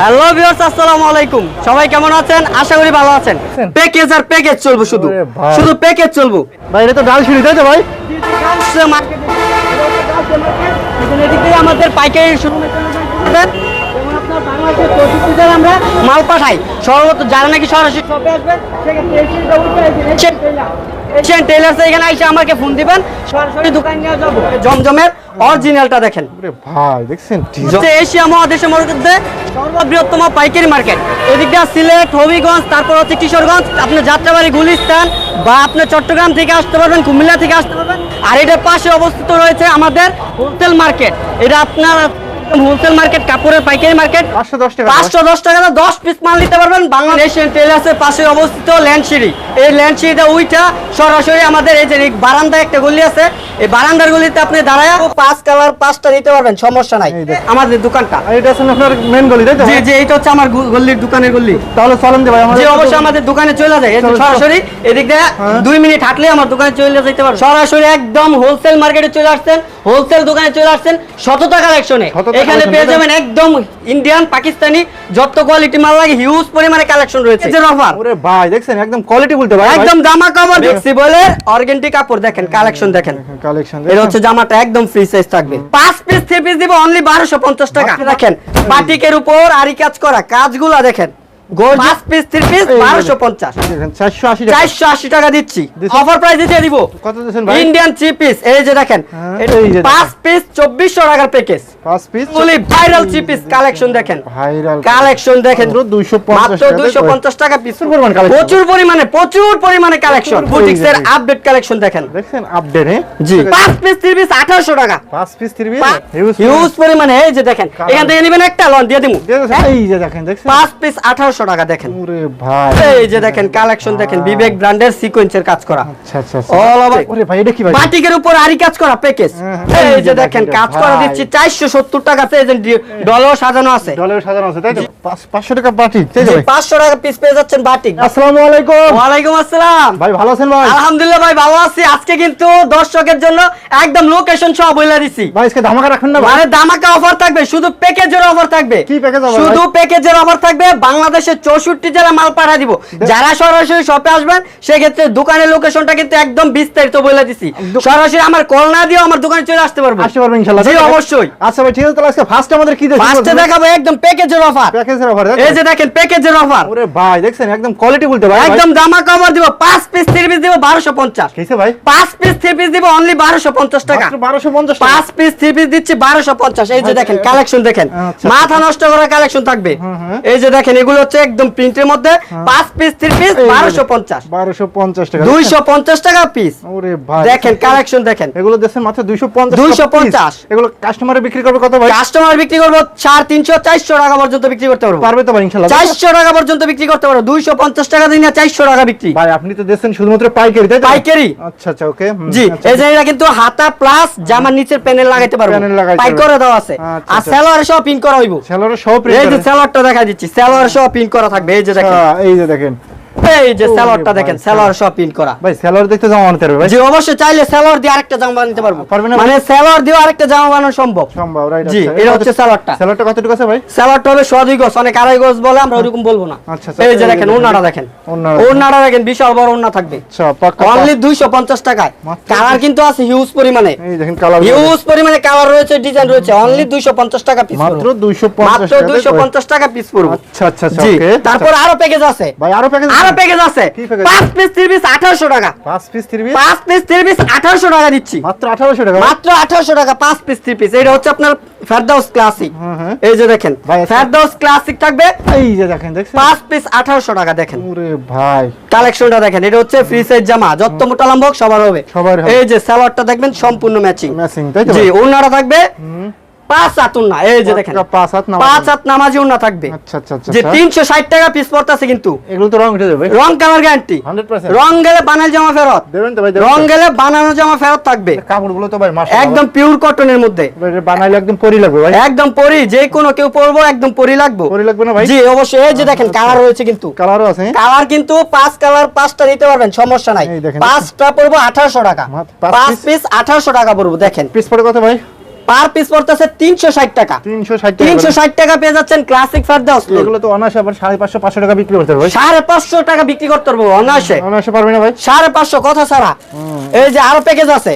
Hello viewers আসসালামু আলাইকুম। সবাই কেমন আছেন? আশা করি ভালো আছেন। প্যাকেজ আর প্যাকেজ চলবো শুধু। শুধু প্যাকেজ চলবো। ভাই এটা তো ডাল সিঁড়ি তাই তো ভাই? আমাদের পাইকারি শুরু আমরা মাল পাঠাই। সর্বত যারা নাকি সরাসরি শপে সেক্ষেত্রে আসবেন। এশিয়ান। এশিয়ান এখানে এসে আমাকে ফোন দিবেন সরাসরি দোকান নিয়ে যাব। জমজমের অরিজিনালটা দেখেন। ভাই দেখছেন? এশিয়া মহাদেশের মধ্যে সর্ববৃহত্তম পাইকারি মার্কেট। এদিকটা সিলেট হবিগঞ্জ তারপর হচ্ছে কিশোরগঞ্জ। আপনার যাত্রাবাড়ি গুলিস্তান বা আপনি চট্টগ্রাম থেকে আসতে পারবেন কুমিল্লা থেকে আসতে পারবেন। আর এটার পাশে অবস্থিত রয়েছে আমাদের হোলসেল মার্কেট। এটা আপনার হোলসেল মার্কেট কাপড়ের পাইকারি মার্কেট পাঁচশো দশ টাকা পাঁচশো দশ টাকা দশ পিস মাল নিতে পারবেন। বাংলাদেশ টেলার্সের পাশে অবস্থিত ল্যান্ডসিঁড়ি এই ল্যান্ডসিঁড়িটা উইটা সরাসরি আমাদের এই যে বারান্দায় একটা গলি আছে এই বারান্দার গলিতে আপনি দাঁড়ায় পাঁচ কালার পাঁচটা নিতে পারবেন সমস্যা নাই। আমাদের দোকানটা। এটা আপনার মেন গলি তাই তো? জি জি এইটা হচ্ছে আমার গু- গল্লির দোকানের গল্লি তাহলে চলেন ভাই আমাদের অবশ্যই আমাদের দোকানে চলে যায়। সরাসরি এদিক দিয়ে হ্যাঁ। দুই মিনিট হাঁটলে আমার দোকানে চলে যেতে পারবে। সরাসরি একদম হোলসেল মার্কেটে চলে আসছেন হোলসেল দোকানে চলে আসছেন শততা কালেকশনে এখানে পেয়ে যাবেন একদম ইন্ডিয়ান পাকিস্তানি যত কোয়ালিটি মাল লাগে হিউজ পরিমাণে কালেকশন রয়েছে। যে অফার ওরে ভাই দেখছেন একদম কোয়ালিটি বলতে ভাই একদম জামা কাপড় দেখছি বলে অর্গেন্টি কাপড় দেখেন কালেকশন দেখেন। কালেকশন এটা হচ্ছে জামাটা একদম ফ্রি সাইজ থাকবে। পাঁচ পিস থ্রি পিস দিব অনলি বারোশো পঞ্চাশ টাকা। দেখেন। বাটিকের উপর আরি কাজ করা কাজগুলা দেখেন। গোল্ড পিস থ্রি পিস এই যে বারোশো পঞ্চাশ। দেখেন চারশো আশি টাকা। চারশো আশি টাকা দিচ্ছি। দিচ্ছি। অফার প্রাইসে দিয়ে দিব। কত দিয়েছেন ভাই? ইন্ডিয়ান থ্রি পিস এই যে দেখেন। হ্যাঁ, এটা এই যে পাঁচ পিস চব্বিশশো টাকার প্যাকেজ পাঁচ পিস বলি ভাইরাল থ্রি পিস কালেকশন দেখেন। ভাইরাল কালেকশন দেখেন। 250 মাত্র টাকা, দুইশো পঞ্চাশ টাকা পিস প্রচুর পরিমাণ। প্রচুর পরিমাণে প্রচুর পরিমাণে কালেকশন বুটিক্সের আপডেট কালেকশন দেখেন। দেখছেন আপডেট হ্যাঁ? জি। পাঁচ পিস থ্রি পিস আঠারোশো টাকা। পাঁচ পিস থ্রি পিস হিউজ পরিমাণে এই যে দেখেন। এখান থেকে নেবেন একটা লন দিয়ে দিমু। এই যে দেখেন পাঁচ পিস আঠারোশো টাকা দেখেন। এই যে দেখেন কালেকশন দেখেন বিবেক ব্র্যান্ডের সিকোয়েন্সের কাজ করা। আচ্ছা আচ্ছা আচ্ছা। বাটিকের উপর আরি কাজ করা প্যাকেজ হ্যাঁ, হ্যাঁ। এই যে দেখেন কাজ করা দিচ্ছি চারশো সত্তর ডলার সাজানো আছে। ডলার সাজানো আছে তাই তো? পাঁচশো টাকা পাটি তাই তো ভাই? পাঁচশো টাকা পিস পেয়ে যাচ্ছেন বাটিক। আসসালামু আলাইকুম। ওয়ালাইকুম আসসালাম। ভাই ভালো আছেন ভাই? আলহামদুলিল্লাহ ভাই ভালো আছি। আজকে কিন্তু দর্শকের জন্য একদম লোকেশন সহ দিছি। ভাই আজকে ধামাকা রাখেন না মানে দামাকা অফার থাকবে শুধু প্যাকেজের অফার থাকবে। কি offer শুধু প্যাকেজের অফার থাকবে বাংলাদেশের চৌষট্টি জেলা মাল পাঠা দিব। যারা সরাসরি শপে আসবেন সেক্ষেত্রে দোকানের লোকেশনটা কিন্তু একদম বিস্তারিত বলে দিছি। সরাসরি আমার কল না দিয়েও আমার দোকানে চলে আসতে পারব। আসতে পারবেন ইনশাআল্লাহ। জি? অবশ্যই। আচ্ছা ভাই ঠিক আছে তাহলে আজকে ফার্স্ট আমাদের কি দেখছেন ফার্স্টে দেখাবো একদম প্যাকেজের অফার প্যাকেজের অফার এই যে দেখেন প্যাকেজের অফার ওরে ভাই দেখছেন? একদম কোয়ালিটি বলতে ভাই। একদম দামা কভার দিব পাঁচ পিস থ্রি পিস দিব বারোশো পঞ্চাশ। কিসে ভাই? পাঁচ পিস থ্রি পিস দিব অনলি বারোশো পঞ্চাশ টাকা। মাত্র 1250 টাকা। পাঁচ পিস থ্রি পিস দিচ্ছি বারোশো পঞ্চাশ। এই যে দেখেন কালেকশন দেখেন। আচ্ছা। মাথা নষ্ট করা কালেকশন থাকবে। হুম, হুম। এই যে দেখেন এগুলো হচ্ছে একদম প্রিন্টের মধ্যে পাঁচ পিস থ্রি পিস এই যে বারোশো পঞ্চাশ। 1250 টাকা। দুইশো পঞ্চাশ টাকা পিস ওরে ভাই দেখেন কালেকশন দেখেন। এগুলো দেখছেন মাত্র 250 টাকা 250 piece। এগুলো কাস্টমারে বিক্রি করবে কত ভাই? কাস্টমার বিক্রি করব চার তিনশো চারশো টাকা পর্যন্ত বিক্রি করতে পারব। পারবে তো ভাই ইনশাআল্লাহ চারশো টাকা পর্যন্ত বিক্রি করতে পারব। দুইশো পঞ্চাশ টাকা দিন চারশো টাকা বিক্রি। ভাই আপনি তো দেখছেন শুধুমাত্র পাইকারি তাই পাইকারি। আচ্ছা আচ্ছা ওকে। জি এই যে এটা কিন্তু হাতা প্লাস জামার নিচের প্যানেল লাগাইতে পারব। Panel লাগাইতে পাই। করে দেওয়া আছে। আচ্ছা, আর আচ্ছা। সালোয়ার সহ পিন করা হইব। সেলরে সব এই যে সালোয়ারটা দেখা দিচ্ছি। সালোয়ার সহ পিন করা থাকবে এই যে দেখেন। এই যে দেখেন। এই যে ওরে দেখেন সালোয়ার। সালোয়ার সহ করা। ভাই সেলর দেখতে জামা আনতে পারবে ভাই। জি অবশ্যই চাইলে সালোয়ার দিয়ে আরেকটা জামা বানাতে পারব। মানে সালোয়ার দিয়ে আরেকটা জামা বানানো সম্ভব। সম্ভব রাইট জি, এটা হচ্ছে সালোয়ারটা। সেলরটা কতটুকু আছে ভাই? সালোয়ারটা হবে সদুই গজ অনেক আড়াই গজ বলে আমরা ওরকম বলব না। আচ্ছা, আচ্ছা। এই যে দেখেন যে দেখেন। ওড়নাটা। দেখেন। বিশাল বড় ওনা থাকবে। আচ্ছা পাক্কা অনলি দুইশো পঞ্চাশ টাকায়। কালার কিন্তু আছে হিউজ পরিমাণে। এই দেখেন কালার হিউজ পরিমাণে কালার রয়েছে ডিজাইন রয়েছে। অনলি দুইশো পঞ্চাশ টাকা পিস মাত্র 250 মাত্র টাকা, দুইশো তাই তো? পঞ্চাশ টাকা পিস পড়ব। আচ্ছা আচ্ছা আচ্ছা ওকে তারপর আরও প্যাকেজ আছে। ভাই আরও প্যাকেজ আরও প্যাকেজ আছে। পাঁচ পিস থ্রি পিস আঠারোশো টাকা। পাঁচ পিস থ্রি পিস পাঁচ পিস থ্রি পিস আঠারোশো টাকা দিচ্ছি। মাত্র 1800 টাকা? মাত্র আঠারোশো টাকা পাঁচ পিস থ্রি পিস এটা হচ্ছে আপনার ফেরদাউস ক্লাসিক হুম, হুম। এই যে দেখেন আচ্ছা। ফেরদাউস ক্লাসিক থাকবে। এই যে দেখেন দেখছেন? পাঁচ পিস আঠারোশো টাকা দেখেন। ওরে ভাই। কালেকশনটা দেখেন এটা হচ্ছে ফ্রি সাইজ জামা। যত মোটা লম্বা সবার হবে। সবার হবে। এই যে সালোয়ারটা দেখবেন সম্পূর্ণ ম্যাচিং ম্যাচিং তাই তো জি ওনারা থাকবে। পাঁচ হাত উন্না এই যে দেখেন। পাঁচ হাত পাঁচ হাত নামাজি উন্না থাকবে। আচ্ছা আচ্ছা আচ্ছা যে। তিনশো ষাট টাকা পিস পড়তেছে কিন্তু। এগুলো তো রং উঠে যাবে। রং কালার গ্যারান্টি 100% রং গেলে বানাল জামা ফেরত। দেবেন তো ভাই রং গেলে বানানো জামা ফেরত থাকবে। কাপড়গুলো তো ভাই মাস একদম পিওর কটনের মধ্যে। বানাইলে একদম পরি লাগবে ভাই। একদম পরি যে কোনো কেউ পরবো একদম পরি লাগবো। পরি লাগবে না ভাই? জি অবশ্যই। এই যে দেখেন কালার রয়েছে কিন্তু। কালারও আছে। কালার কিন্তু পাঁচ কালার পাঁচটা দিতে পারবেন সমস্যা নাই। পাঁচটা পড়ব আঠারোশো টাকা। পাঁচ পিস আঠারোশো টাকা পড়ব দেখেন। পিস পড়ে কত ভাই? পার পিস পড়তেছে তিনশো ষাট টাকা। তিনশো ষাট তিনশো ষাট টাকা পেয়ে যাচ্ছেন ক্লাসিক ফারদাউস এগুলো তো অনাশে আবার সাড়ে পাঁচশো পাঁচশো টাকা বিক্রি করতে সাড়ে পাঁচশো টাকা বিক্রি করতে পারব অনাশে অনাশে পারবে না ভাই। সাড়ে পাঁচশো কথা ছাড়া। এই যে আরও প্যাকেজ আছে।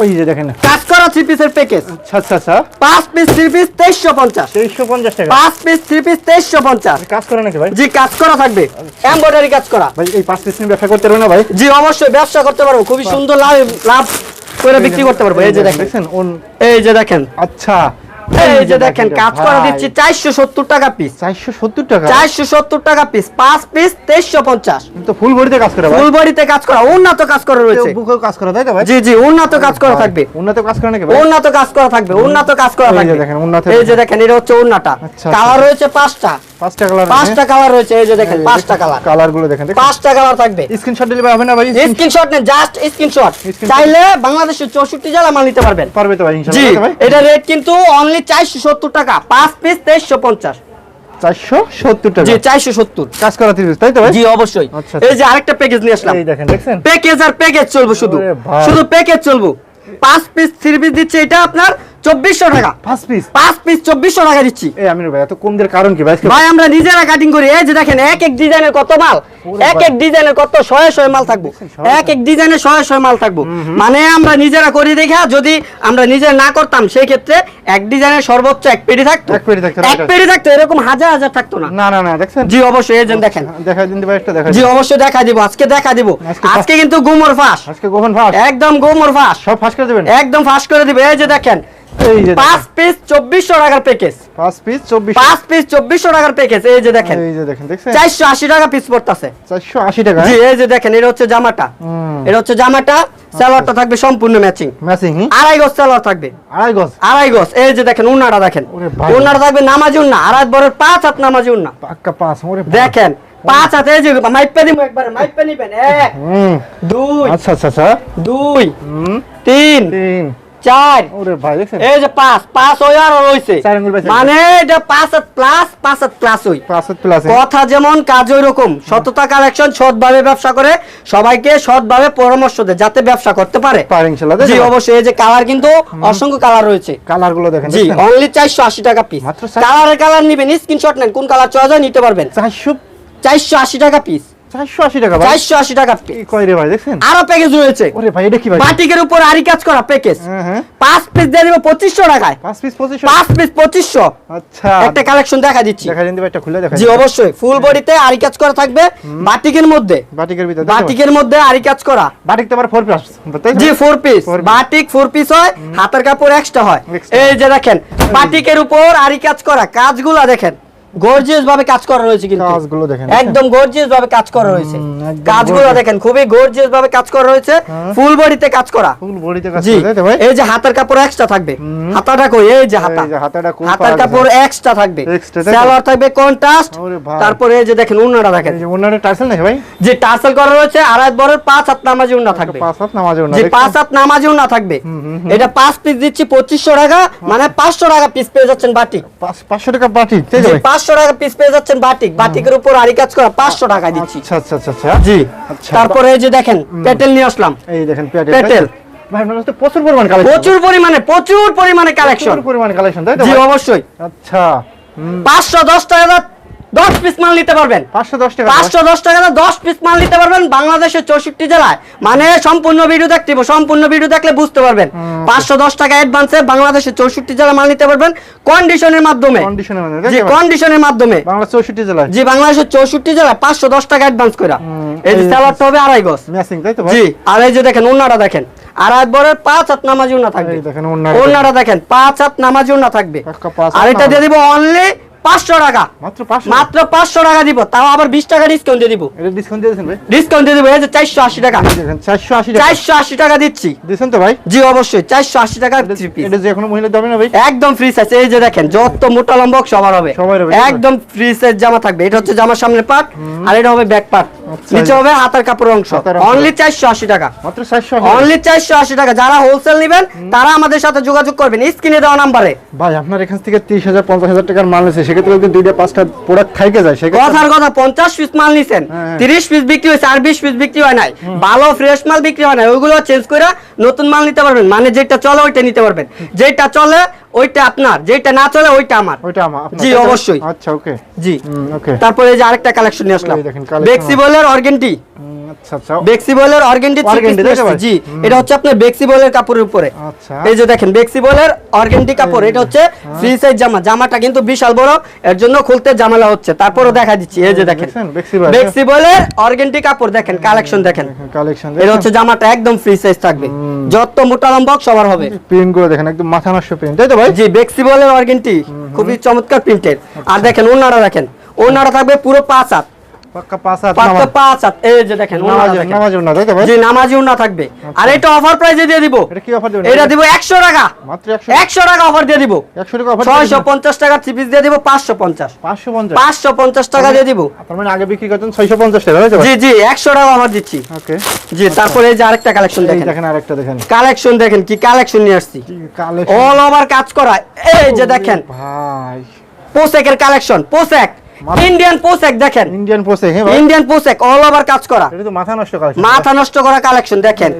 ওই যে দেখেন। কাজ করা থ্রি পিসের প্যাকেজ আচ্ছা আচ্ছা আচ্ছা। পাঁচ পিস থ্রি পিস তেইশশো পঞ্চাশ। তেইশশো পঞ্চাশ টাকা। পাঁচ পিস থ্রি পিস তেইশশো পঞ্চাশ। কাজ করা নাকি ভাই? জি কাজ করা থাকবে। এমব্রয়ডারি কাজ করা। ভাই এই পাঁচ পিস নিয়ে ব্যবসা করতে পারবে না ভাই? জি অবশ্যই ব্যবসা করতে পারব। খুবই সুন্দর লাভ লাভ করে বিক্রি করতে পারব। এই যে দেখেন দেখছেন এই যে দেখেন। আচ্ছা। এই যে দেখেন কাজ করে দিচ্ছি চারশো সত্তর টাকা পিস চারশো সত্তর টাকা? চারশো সত্তর টাকা পিস পাঁচ পিস তেইশশো পঞ্চাশ। তো ফুল বডিতে কাজ করে ফুল বডিতে কাজ করা উন্নত কাজ করা রয়েছে। বুকে কাজ করা তাই তো ভাই? জি জি উন্নত কাজ করা থাকবে। উন্নত কাজ করা নাকি ভাই? উন্নত কাজ করা থাকবে উন্নত কাজ করা এই যে দেখেন, উন্নত- এই যে দেখেন এটা হচ্ছে উন্নটা। আচ্ছা, কালার রয়েছে পাঁচটা। পাঁচটা কালার পাঁচটা কালার রয়েছে এই যে দেখেন পাঁচটা কালার কালারগুলো দেখেন দেখেন। পাঁচটা কালার থাকবে। স্ক্রিনশট দিলে হবে না ভাই? স্ক্রিনশট নেন জাস্ট স্ক্রিনশট চাইলে বাংলাদেশের চৌষট্টি জেলা মাল নিতে পারবেন। পারবে তো ভাই ইনশাআল্লাহ ভাই? এটা রেট কিন্তু অনলি চারশো সত্তর টাকা। পাঁচ পিস টাকা? জি কাজ করা তিরিশ তাই তো ভাই? জি অবশ্যই। আচ্ছা, এই যে আরেকটা প্যাকেজ নিয়ে আসলাম। এই দেখেন দেখছেন? প্যাকেজ আর প্যাকেজ চলবো শুধু। শুধু প্যাকেজ চলবো। পাঁচ পিস থ্রি পিস দিচ্ছে এটা আপনার চব্বিশশো টাকা। পাঁচ পিস পাঁচ পিস চব্বিশশো টাকা দিচ্ছি। এই আমির ভাই এত কম দেওয়ার কারণ কি ভাই? ভাই আমরা নিজেরা কাটিং করি। এই যে দেখেন এক এক ডিজাইনের কত মাল? এক এক ডিজাইনের কত শয়ে শয়ে মাল থাকব? এক এক ডিজাইনের শয়ে শয়ে মাল থাকব। মানে আমরা নিজেরা করি দেখা যদি আমরা নিজেরা না করতাম সেই ক্ষেত্রে এক ডিজাইনের সর্বোচ্চ এক পেটি থাকতো। এক পেটি থাকতো, এক. পেটি থাকতো এরকম হাজার হাজার থাকতো না। না না না দেখছেন? জি অবশ্যই এই যে দেখেন। দেখা দিন ভাই একটা দেখা জি অবশ্যই দেখা দিব আজকে দেখা দিব। আজকে কিন্তু গুমর ফাঁস। আজকে গোপন ফাঁস? একদম গুমর ফাঁস। সব ফাঁস করে দেবেন? একদম ফাঁস করে দিবে। এই যে দেখেন এই যে। পিস চব্বিশশো টাকার প্যাকেজ পিস চব্বিশ পাঁচ পিস চব্বিশশো টাকার প্যাকেজ এই যে দেখেন। এই যে দেখেন দেখছেন? টাকা পিস পড়তেছে। টাকা জি এই যে দেখেন এটা হচ্ছে জামাটা। এটা হচ্ছে জামাটা সালোয়ারটা থাকবে সম্পূর্ণ ম্যাচিং ম্যাচিং আড়াই গজ সালোয়ার থাকবে। আড়াই গজ? আড়াই গজ এই যে দেখেন উন্নাটা দেখেন। উন্নাটা থাকবে নামাজি উন্না আড়াই বড় পাঁচ হাত নামাজি উন্না। পাক্কা পাঁচ ওরে দেখেন পাঁচ হাতে এই যে মাইপে দিব একবারে মাইপে নিবেন। এক দুই আচ্ছা আচ্ছা আচ্ছা। দুই তিন তিন। চার। ওরে ভাই দেখছেন? এই যে পাঁচ পাঁচ ওই আর বেঁচে মানে এটা পাঁচ প্লাস পাঁচ প্লাস ওই পাঁচ প্লাস কথা যেমন কাজ ওই রকম সততা কালেকশন সৎভাবে ব্যবসা করে সবাইকে সৎভাবে পরামর্শ দেয় যাতে ব্যবসা করতে পারে। পার ইনশাআল্লাহ জি অবশ্যই এই যে কালার কিন্তু অসংখ্য কালার রয়েছে। কালারগুলো দেখেন জি অনলি চারশো আশি টাকা পিস কালার নিবেন স্ক্রিনশট নেন কোন কালার চয়েস হয় নিতে পারবেন। চারশো চারশো আশি টাকা পিস চারশো আশি টাকা ভাই। চারশো আশি টাকা কি রে ভাই দেখছেন? আরও প্যাকেজ রয়েছে। ওরে ভাই এটা কি ভাই? বাটিকের উপর আরি কাজ করা প্যাকেজ হ্যাঁ হ্যাঁ। পাঁচ পিস দিয়ে দিব পঁচিশশো টাকায়। পাঁচ পিস পঁচিশ পাঁচ পিস পঁচিশশো। আচ্ছা। একটা কালেকশন দেখা দিচ্ছি। দেখা দিন একটা খুলে দেখা জি অবশ্যই। ফুল বডিতে আরি কাজ করা থাকবে। বাটিকের মধ্যে। বাটিকের ভিতরে বাটিকের মধ্যে আরি কাজ করা। বাটিক তো আবার ফোর পিস জি পিস বাটিক ফোর পিস হয় হাতের কাপড় এক্সট্রা হয়। এই যে দেখেন বাটিকের উপর আরি কাজ করা। কাজগুলো দেখেন। গর্জিয়াস ভাবে কাজ করা রয়েছে কিন্তু। কাজগুলো দেখেন একদম গর্জিয়াস ভাবে কাজ করা রয়েছে। কাজগুলো দেখেন খুবই গর্জিয়াস ভাবে কাজ করা রয়েছে। হ্যাঁ। ফুল বডিতে কাজ করা। ফুল বডিতে কাজ করে তাই ভাই? এই যে হাতের কাপড় এক্সট্রা থাকবে। হাতাটা কই? এই যে হাতা। এই যে হাতাটা হাতের কাপড় এক্সট্রা থাকবে? সালোয়ার থাকবে কন্ট্রাস্ট তারপরে এই যে দেখেন উন্নাটা দেখেন। এই যে টার্সেল নাকি ভাই? যে টার্সেল করা রয়েছে আড়াই পাঁচ হাত নামাজি উন্না থাকবে। পাঁচ হাত নামাজে ওনা যে পাঁচ হাত নামাজিও না থাকবে। এটা পাঁচ পিস দিচ্ছি পঁচিশশো টাকা মানে পাঁচশো টাকা পিস পেয়ে যাচ্ছেন বাটিক পাঁচশো টাকা ভাই? পাঁচশো টাকা পিস পেয়ে যাচ্ছেন বাটিক। বাটিকের উপর আরি কাজ করা পাঁচশো টাকা দিচ্ছি। আচ্ছা আচ্ছা আচ্ছা। আচ্ছা জি। আচ্ছা। তারপরে এই যে দেখেন পেটেল নিয়ে আসলাম। এই দেখেন পেটেল প্রচুর পরিমাণ কালেকশন প্রচুর পরিমাণে প্রচুর পরিমাণে কালেকশন পরিমাণ কালেকশন তাই তো জি অবশ্যই। আচ্ছা পাঁচশো দশ টাকা দশ পিস মাল নিতে পারবেন। পাঁচশো দশ টাকা পাঁচশো দশ টাকা দশ পিস মাল নিতে পারবেন বাংলাদেশের চৌষট্টি জেলায়। মানে সম্পূর্ণ ভিডিও দেখতে সম্পূর্ণ ভিডিও দেখলে বুঝতে পারবেন। পাঁচশো দশ টাকা অ্যাডভান্সে বাংলাদেশের চৌষট্টি জেলায় মাল নিতে পারবেন। কন্ডিশনের মাধ্যমে। কন্ডিশনের জি কন্ডিশনের মাধ্যমে। চৌষট্টি জেলায়। জি বাংলাদেশের চৌষট্টি জেলায় পাঁচশো দশ টাকা অ্যাডভান্স করে এই যে স্যালাডটা হবে আড়াই গজ। জি আর এই যে দেখেন ওনারা দেখেন। আর একবারের পাঁচ হাত নামাজি ওনা থাকবে। ওনারা দেখেন পাঁচ হাত নামাজি ওনা থাকবে। আর এটা দিয়ে দিব অনলি পাঁচশো টাকা। মাত্র পাঁচশো? মাত্র পাঁচশো টাকা দিব তাও আবার বিশ টাকা ডিসকাউন্ট দিয়ে দিব। এটা ডিসকাউন্ট দিয়েছেন ভাই? ডিসকাউন্ট দিয়ে দিব এই যে চারশো আশি টাকা। চারশো আশি টাকা। চারশো আশি টাকা দিচ্ছি। দিয়েছেন তো ভাই? জি অবশ্যই চারশো আশি টাকা এটা- এটা যে কোনো মহিলা যাবে না ভাই? একদম ফ্রি সাইজ এই যে দেখেন যত মোটা লম্বক সবার হবে। সবার হবে, একদম ফ্রি সাইজ জামা থাকবে। এটা হচ্ছে জামার সামনের পার্ট আর এটা হবে ব্যাক পার্ট। নিচে হবে হাতার কাপড়ের অংশ। অনলি চারশো আশি টাকা। অনলি চারশো আশি টাকা। যারা হোলসেল নেবেন তারা আমাদের সাথে যোগাযোগ করবেন। স্ক্রিনে দেওয়া নাম্বারে। ভাই আপনার এখান থেকে তিরিশ হাজার পঞ্চাশ হাজার টাকার মাল নিচ্ছে সেক্ষেত্রে যদি দুইটা পাঁচটা প্রোডাক্ট থাইকে যায় সেক্ষেত্রে কথার কথা পঞ্চাশ পিস মাল নিছেন। হ্যাঁ। তিরিশ পিস বিক্রি হয়েছে আর বিশ পিস বিক্রি হয় নাই। ভালো ফ্রেশ মাল বিক্রি হয় নাই। ওইগুলো চেঞ্জ করে নতুন মাল নিতে পারবেন। মানে যেটা চলে ওইটা নিতে পারবেন। যেটা চলে ওইটা আপনার যেটা না চলে ওইটা আমার। ওইটা আমার জি, অবশ্যই। আচ্ছা ওকে। জি। ওকে। তারপরে এই যে আরেকটা কালেকশন নিয়ে আসলাম। বেক্সিবলের অর্গেন্টি আচ্ছা আচ্ছা। বেক্সিবলের অর্গেন্টি Organdy, তাই তো ভাই? জি এটা হচ্ছে আপনার বেক্সিবলের কাপড়ের উপরে। আচ্ছা। এই যে দেখেন বেক্সিবলের অর্গেন্টি কাপড় এটা হচ্ছে ফ্রি সাইজ জামা। জামাটা কিন্তু বিশাল বড় এর জন্য খুলতে ঝামেলা হচ্ছে। তারপরও দেখা দিচ্ছি এই যে দেখেন। দেখছেন বেক্সিবল বেক্সিবলের কাপড় দেখেন কালেকশন দেখেন। কালেকশন এটা হচ্ছে জামাটা একদম ফ্রি সাইজ থাকবে। যত মোটা লম্বা সবার হবে। প্রিন্টগুলো দেখেন একদম মাথা নষ্ট প্রিন্ট তাই তো ভাই? জি বেক্সিবলের অর্গেন্টি খুবই চমৎকার প্রিন্টের আর দেখেন ওনারা দেখেন ওনারা থাকবে পুরো পাঁচ হাত। এই যে দেখেন ওনারা নামাজ দেখেন। নামাজ না তাই তো ভাই? জি থাকবে। আর এটা অফার প্রাইজে দিয়ে দিব। এটা কি অফার এটা দিব একশো টাকা। মাত্র একশো একশো টাকা অফার দিয়ে দিব। একশো টাকা অফার ছয়শো পঞ্চাশ থ্রি পিস দিয়ে দিব পাঁচশো পঞ্চাশ। পাঁচশো পঞ্চাশ। পাঁচশো পঞ্চাশ টাকা দিয়ে দিব। মানে আগে বিক্রি করতেন ছয়শো পঞ্চাশ টাকা তাই তো ভাই? জি জি একশো টাকা অফার দিচ্ছি। ওকে। জি তারপরে এই যে আরেকটা কালেকশন দেখেন। দেখেন আরেকটা দেখেন। কালেকশন দেখেন কি কালেকশন নিয়ে আসছি। অল ওভার কাজ করা। এই যে দেখেন। ভাই। পোশাকের কালেকশন পোশাক ইন্ডিয়ান পোশাক দেখেন। ইন্ডিয়ান পোশাক ভাই। ইন্ডিয়ান পোশাক অল ওভার কাজ করা। এটা তো মাথা নষ্ট কালেকশন মাথা নষ্ট করা কালেকশন দেখেন।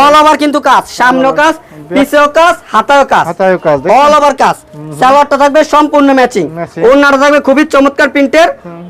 অল ওভার কিন্তু কাজ। সামনেও কাজ পিছেও কাজ হাতায়ও কাজ। হাতায়ও কাজ অল ওভার কাজ। সালোয়ারটা থাকবে সম্পূর্ণ ম্যাচিং। ওড়নাটা থাকবে খুবই চমৎকার প্রিন্টের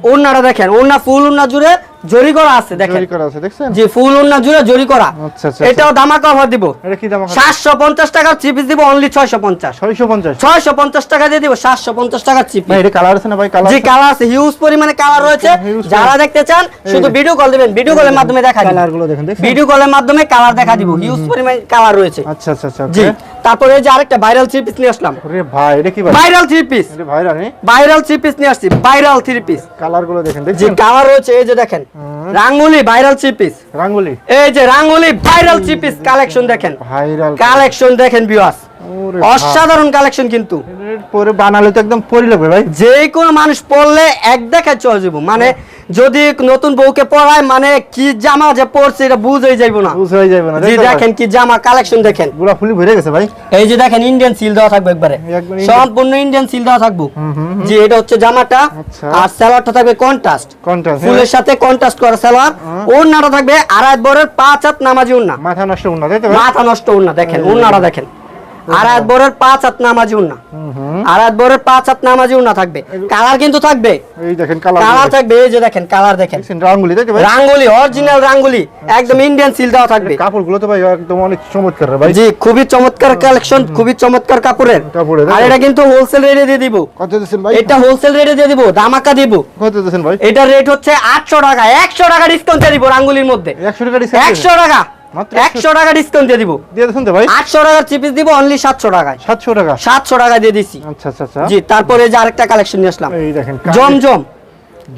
ওড়নাটা দেখেন ওড়না ফুল ওড়না জুড়ে জরি করা আছে দেখেন। তৈরি করা আছে দেখছেন? জি ফুল ওড়না জুড়ে জরি করা। আচ্ছা, আচ্ছা, এটাও দামাকা অফার দিব। এটা কি সাতশো পঞ্চাশ টাকার চিপিস দিব অনলি ছয়শো পঞ্চাশ। ছয়শো পঞ্চাশ? ছয়শো পঞ্চাশ টাকা দিয়ে দিব সাতশো পঞ্চাশ টাকার চিপিস ভাই এটা কালার আছে না ভাই? কালার জি কালার আছে হিউজ পরিমাণে কালার রয়েছে। যারা দেখতে চান শুধু ভিডিও কল দিবেন ভিডিও কলের মাধ্যমে দেখা দিব। কালারগুলো দেখেন দেখছেন? ভিডিও কলের মাধ্যমে কালার দেখা দিব হিউজ পরিমাণে কালার রয়েছে। আচ্ছা আচ্ছা আচ্ছা জি। তারপরে যে আরেকটা ভাইরাল থ্রি পিস নিয়ে আসলাম। ওরে ভাই এটা কি ভাইরাল থ্রি পিস এটা ভাই রানি ভাইরাল থ্রি পিস নিয়ে আসছি ভাইরাল থ্রি পিস কালারগুলো দেখেন জি দেখছেন? কালার রয়েছে এই যে দেখেন রাঙ্গুলি ভাইরাল থ্রি পিস রাঙ্গুলি? এই যে রাঙ্গুলি ভাইরাল থ্রি পিস কালেকশন দেখেন। ভাইরাল কালেকশন দেখেন বিওয়াস অসাধারণ কালেকশন কিন্তু। পরে বানালে তো একদম পরি লাগবে ভাই। যে কোনো মানুষ পড়লে এক দেখায় চলে যাব। মানে যদি নতুন বউকে পরায় মানে কি জামা যে পরছে এটা বুঝেই যাইবো না। বুঝ হয়ে যাবে না জি দেখেন কি জামা কালেকশন দেখেন। পুরা ফুলি ভরে গেছে ভাই। এই যে দেখেন ইন্ডিয়ান সিল দেওয়া থাকবে একবারে। সম্পূর্ণ ইন্ডিয়ান সিল দেওয়া থাকব। হুম, হুম, জি এটা হচ্ছে জামাটা। আচ্ছা। আর সালোয়ারটা থাকবে কন্ট্রাস্ট কন্ট্রাস্ট ফুলের সাথে কন্ট্রাস্ট করা সালোয়ার ওড়নাটা থাকবে আড়াই বরের পাঁচ হাত নামাজি ওড়না। মাথা নষ্ট না তাই তো ভাই মাথা নষ্ট ওড়না দেখেন। ওড়নাটা দেখেন। আড়াই বরের পাঁচ হাত নামাজি বরের পাঁচ হাত নামাজি থাকবে। কালার কিন্তু থাকবে। এই দেখেন কালার কালার থাকবে এই যে দেখেন কালার দেখেন। রাঙ্গুলি রাঙ্গুলি অরিজিনাল রাঙ্গুলি। একদম ইন্ডিয়ান সিল দেওয়া থাকবে। তো ভাই একদম অনেক চমৎকার ভাই। জি খুবই চমৎকার কালেকশন খুবই চমৎকার কাপড়ের। আর এটা কিন্তু হোলসেল রেটে দিয়ে দিব। কত ভাই? এটা হোলসেল রেটে দিয়ে দিব ধামাকা দিব। কত ভাই? এটা রেট হচ্ছে আটশো টাকা একশো টাকা ডিসকাউন্ট দিব রাঙ্গুলির মধ্যে। একশো টাকা ডিসকাউন্ট একশো টাকা। মাত্র একশো টাকা ডিসকাউন্ট দিয়ে দিব। দিয়ে দিচ্ছেন তো ভাই। আটশো টাকার চিপিস দিব অনলি সাতশো টাকায়। সাতশো টাকা। সাতশো টাকা দিয়ে দিছি। আচ্ছা আচ্ছা আচ্ছা। জি তারপরে যে আরেকটা কালেকশন নিয়ে আসলাম। এই দেখেন জমজম।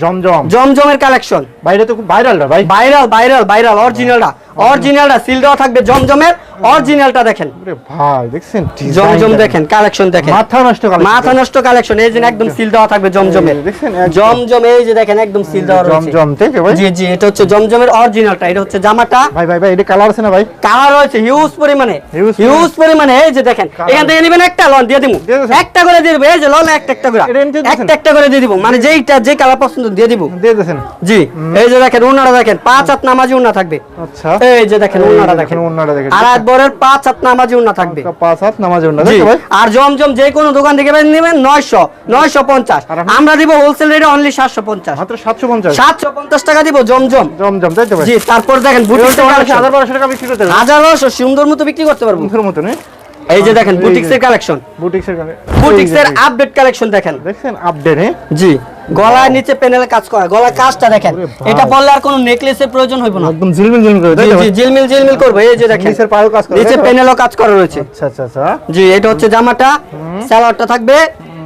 জমজম। জমজমের কালেকশন বাইরে তো খুব ভাইরাল রে ভাই। ভাইরাল ভাইরাল ভাইরাল অরিজিনালটা অরিজিনালটা সিল দেওয়া থাকবে জমজমের অরিজিনালটা দেখেন। ভাই দেখছেন? জমজম দেখেন কালেকশন দেখেন। মাথা নষ্ট কালেকশন মাথা নষ্ট কালেকশন এই যে একদম সিল দেওয়া থাকবে জমজমের। দেখছেন জমজম এই যে দেখেন একদম সিল দেওয়া রয়েছে। জমজম থেকে ভাই? জি জি এটা হচ্ছে জমজমের অরিজিনালটা এটা হচ্ছে জামাটা। ভাই ভাই ভাই এটা কালার আছে না ভাই? কালার রয়েছে হিউজ পরিমাণে। হিউজ পরিমাণে। এই যে দেখেন। এখান থেকে নেবেন একটা লন দিয়ে দিব একটা করে দিয়ে দিব এই যে লন একটা একটা করে? একটা একটা করে দিয়ে দিব। মানে যেইটা যে কালার পছন্দ দিয়ে দিব? দিয়ে দিয়েছেন। জি। এই যে দেখেন ওনারা দেখেন পাঁচ হাত নামাজি ওনা থাকবে। আচ্ছা। এই যে দেখেন ওনারা দেখেন, দেখেন। দেখেন। আর এক বরের পাঁচ হাত নামাজি ওনা থাকবে। পাঁচ হাত নামাজ না জি। ভাই আর জমজম যে কোনো দোকান থেকে নেবেন আমরা দিব হোলসেল রেটে অনলি মাত্র টাকা দিব জমজম। জমজম তাই তো ভাই জি তারপর দেখেন টাকা বিক্রি করতে সুন্দর মতো বিক্রি করতে পারব। মতো এই যে দেখেন এই যে। বুটিক্স এর কালেকশন বুটিক্সের গানে বুটিক্স এর আপডেট কালেকশন দেখেন। দেখছেন আপডেট হ্যাঁ জি। গলার নিচে প্যানেলে কাজ করা গলার কাজটা দেখেন। এটা পরলে আর কোনো নেকলেসের প্রয়োজন হইব না। একদম ঝিলমিল ঝিলমিল করে জি ঝিলমিল ঝিলমিল করবে এই যে দেখেন। নিচের পায়েও কাজ করা নিচে প্যানেলও কাজ করা রয়েছে। আচ্ছা আচ্ছা আচ্ছা। জি এটা হচ্ছে জামাটা সালোয়ারটা থাকবে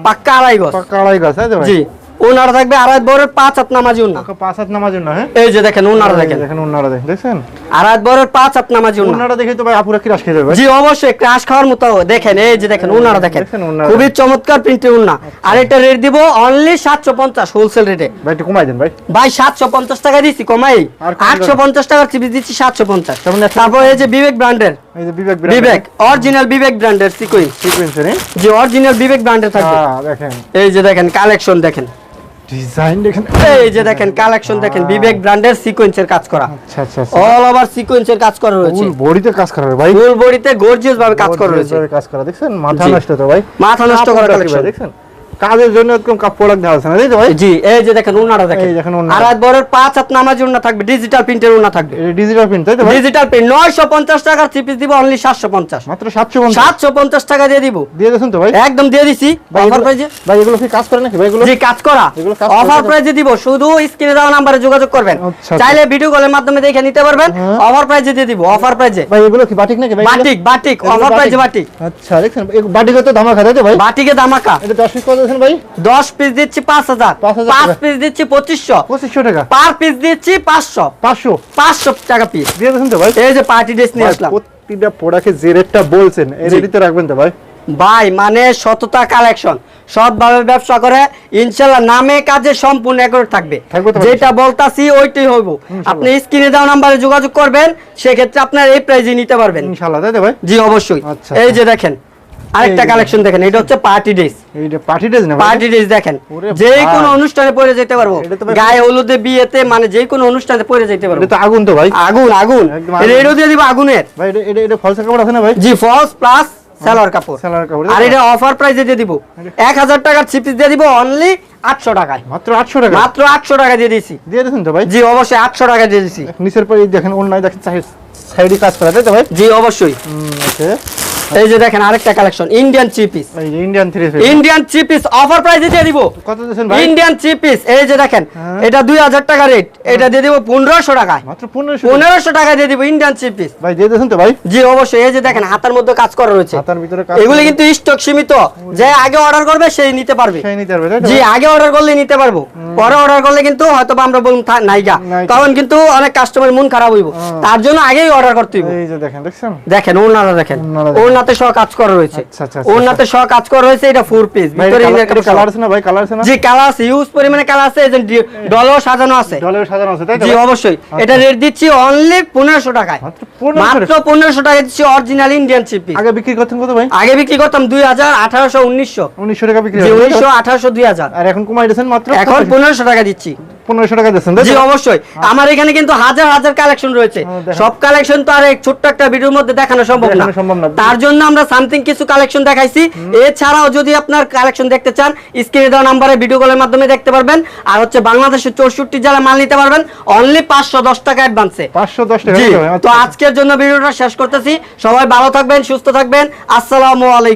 পাক্কা আড়াই গজ। পাক্কা আড়াই গজ হ্যাঁ জি। ওনারা থাকবে আড়াই বরের পাঁচ হাত নামাজি উন্না। পাঁচ হাত নামার জন্য হ্যাঁ? এই যে দেখেন ওনারা দেখেন। দেখেন ওনারা দেখেন দেখছেন? আড়াই বরের পাঁচ হাত নামাজি উন্না। ওনারা দেখে তো ভাই আপুরা খেয়ে যাবে জি অবশ্যই ক্রাশ খাওয়ার মতো দেখেন এই যে দেখেন উনারা দেখেন। খুবই চমৎকার প্রিন্টের উন্না। আর এটা রেট দিব অনলি সাতশো পঞ্চাশ হোলসেল রেটে ভাই একটু কমাই দেন ভাই। ভাই সাতশো পঞ্চাশ টাকা দিচ্ছি কমাই। আর কম আটশো পঞ্চাশ টাকার চিপি দিচ্ছি সাতশো পঞ্চাশ। তার মানে তারপর এই যে বিবেক ব্র্যান্ডের এই যে বিবেক বিবেক অরিজিনাল বিবেক ব্র্যান্ডের সিকুইন সিকোয়েন্সের যে অরিজিনাল বিবেক ব্র্যান্ডের থাকবে। হ্যাঁ দেখেন। এই যে দেখেন কালেকশন দেখেন। ডিজাইন দেখেন। এই যে দেখেন কালেকশন দেখেন বিবেক ব্র্যান্ডের সিকোয়েন্সের কাজ করা। আচ্ছা আচ্ছা আচ্ছা। অল ওভার সিকোয়েন্সের কাজ করা রয়েছে। ফুল বডিতে কাজ করা ভাই। ফুল বডিতে গর্জিয়াস ভাবে কাজ করা রয়েছে। কাজ করা দেখছেন? মাথা নষ্ট তো ভাই। মাথা নষ্ট করা কালেকশন কাজের জন্য একদম প্রোডাক্ট দেওয়া আছে না তাই তো ভাই? জি এই যে দেখেন উনারা দেখেন। এই দেখেন ওড়না। আর বড়ের পাঁচ হাত নামাজ উন্না থাকবে ডিজিটাল প্রিন্টের উন্না থাকবে। ডিজিটাল প্রিন্ট তাই তো ভাই? ডিজিটাল প্রিন্ট নয়শো পঞ্চাশ টাকার থ্রি পিস দিব অনলি সাতশো পঞ্চাশ। মাত্র সাতশো পঞ্চাশ। সাতশো পঞ্চাশ টাকা দিয়ে দিব। দিয়ে দিয়েছেন তো ভাই? একদম দিয়ে দিছি। অফার প্রাইজে ভাই এগুলো কি কাজ করে নাকি? ভাই এগুলো জি কাজ করা। এগুলো কাজ অফার? প্রাইজে দিব শুধু স্ক্রিনে দেওয়া নাম্বারে যোগাযোগ করবেন। আচ্ছা, চাইলে ভিডিও কলের মাধ্যমে দেখে নিতে পারবেন। হ্যাঁ। অফার প্রাইজে দিয়ে দিব অফার প্রাইজে ভাই এগুলো কি বাটিক নাকি? ভাই? বাটিক বাটিক অফার প্রাইজে বাটিক আচ্ছা দেখছেন? বাটিকে তো ধামা খাই তাই তো ভাই? বাটিকে ধামাকা। এটা দশ পিস কত দিয়েছেন ভাই? দশ পিস দিচ্ছি 5,000 পাঁচ টাকা। পিস দিচ্ছি পঁচিশশো। পঁচিশশো টাকা। পার পিস দিচ্ছি পাঁচশো। পাঁচশো? পাঁচশো টাকা পিস দিয়ে তো ভাই? এই যে পার্টি ড্রেস নিয়ে আসলাম। প্রতিটা প্রোডাক্টে যে রেটটা বলছেন এই জি। রেটে রাখবেন তো ভাই? ভাই মানে সততা কালেকশন সৎভাবে ব্যবসা করে ইনশাল্লাহ নামে কাজে সম্পূর্ণ একর থাকবে? যেটা বলতাছি ওইটাই হইব। আপনি স্ক্রিনে দেওয়া নাম্বারে যোগাযোগ করবেন সেক্ষেত্রে আপনার এই প্রাইজে নিতে পারবেন। ইনশাআল্লাহ তাই ভাই? জি অবশ্যই। আচ্ছা, এই আচ্ছা। যে দেখেন আরেকটা কালেকশন দেখেন এটা হচ্ছে পার্টি ড্রেস এইটা পার্টি ড্রেস না পার্টি ড্রেস দেখেন যে কোনো অনুষ্ঠানে পরে যেতে পারব। এটা গায়ে হলুদে বিয়েতে মানে যে কোনো অনুষ্ঠানে পরে যেতে পারব। এটা তো আগুন তো ভাই। আগুন আগুন। আগুন। রেডিও দিয়ে দিব আগুনের। ভাই এটা এটা এটা ফলসা কাপড় আছে না ভাই? জি ফলস প্লাস সালোয়ার কাপড়। সালোয়ার কাপড়, আর এটা অফার প্রাইসে দিয়ে দিব। এক হাজার টাকার চিপিস দিয়ে দিব অনলি আটশো টাকায়। মাত্র আটশো টাকা? মাত্র আটশো টাকা দিয়ে দিছি দিয়ে দিয়েছেন তো ভাই? জি অবশ্যই আটশো টাকা দিয়ে দিছি নিচের পরে দেখেন অন্যায় দেখেন সাইডে কাজ করা তাই তো ভাই? জি অবশ্যই। ওকে। এই যে দেখেন আরেকটা collection Indian three piece Indian three Indian three piece offer প্রাইসে দিয়ে দিব। কত দিয়েছেন ভাই? ইন্ডিয়ান চিপিস এই যে দেখেন হ্যাঁ। এটা দুই হাজার টাকা রেট এটা দিয়ে দিব পনেরোশো টাকায়। মাত্র পনেরোশো। পনেরোশো টাকা দিয়ে দিব ইন্ডিয়ান চিপিস ভাই দিয়ে দিয়েছেন তো ভাই? জি অবশ্যই এই যে দেখেন হাতার মধ্যে কাজ করা রয়েছে। হাতার ভিতরে কাজ এগুলি কিন্তু স্টক সীমিত। যে আগে অর্ডার করবে সেই নিতে পারবে। সেই নিতে পারবে জি আগে অর্ডার করলে নিতে পারব। পরে অর্ডার করলে কিন্তু হয়তো আমরা বলুন নাইগা। তখন কিন্তু অনেক কাস্টমার মন খারাপ হইব। তার জন্য আগেই অর্ডার করতে হইব। এই যে দেখেন দেখছেন? দেখেন ওনারা দেখেন। ওনাতে সহ কাজ করা রয়েছে। আচ্ছা, আচ্ছা, আচ্ছা, সহ কাজ করা রয়েছে এটা ফোর পিস ভিতরে কালার আছে না ভাই কালার আছে না? জি কালার আছে ইউজ পরিমাণে কালার আছে এই যে ডলার সাজানো আছে। ডলার সাজানো আছে তাই তো জি অবশ্যই। এটা রেট দিচ্ছি অনলি পনেরোশো টাকায়। মাত্র 1500 মাত্র টাকায় দিচ্ছি অরিজিনাল ইন্ডিয়ান চিপি আগে বিক্রি করতেন কত ভাই? আগে বিক্রি করতাম দুই হাজার আঠারোশো উনিশশো। উনিশশো টাকা বিক্রি জি হয়, আঠারোশো দুই হাজার। আর এখন কমাই দিয়েছেন মাত্র এখন পনেরোশো টাকা দিচ্ছি। পনেরোশো টাকা দিয়েছেন তাই জি অবশ্যই। আমার এখানে কিন্তু হাজার হাজার কালেকশন রয়েছে। সব কালেকশন তো আর ছোট্ট একটা ভিডিওর মধ্যে দেখানো সম্ভব না। তার জন্য আমরা সামথিং কিছু কালেকশন দেখাইছি। এছাড়াও যদি আপনার কালেকশন দেখতে চান স্ক্রিনে দেওয়া নাম্বারে ভিডিও কলের মাধ্যমে দেখতে পারবেন। আর হচ্ছে বাংলাদেশের চৌষট্টি জেলা মাল নিতে পারবেন। অনলি পাঁচশো দশ টাকা অ্যাডভান্সে পাঁচশো দশ টাকা তো ভাই? তো আচ্ছা। আজকের জন্য ভিডিওটা শেষ করতেছি। সবাই ভালো থাকবেন সুস্থ থাকবেন। আসসালামু আলাইকুম।